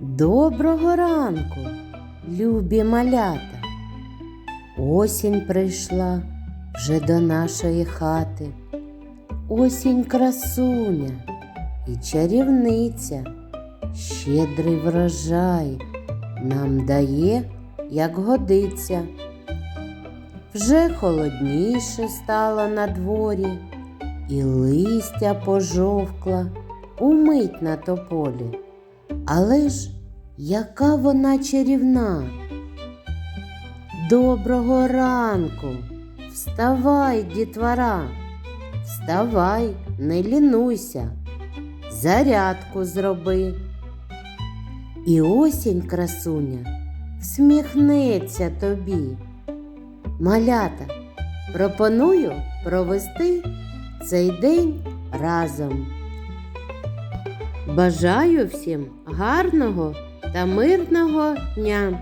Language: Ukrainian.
Доброго ранку, любі малята. Осінь прийшла вже до нашої хати. Осінь красуня і чарівниця, щедрий врожай нам дає, як годиться. Вже холодніше стало на дворі, і листя пожовкла умить на тополі. Але ж яка вона чарівна. Доброго ранку. Вставай, дітвора. Вставай, не лінуйся. Зарядку зроби. І осінь, красуня, всміхнеться тобі. Малята, пропоную провести цей день разом. Бажаю всім гарного та мирного дня!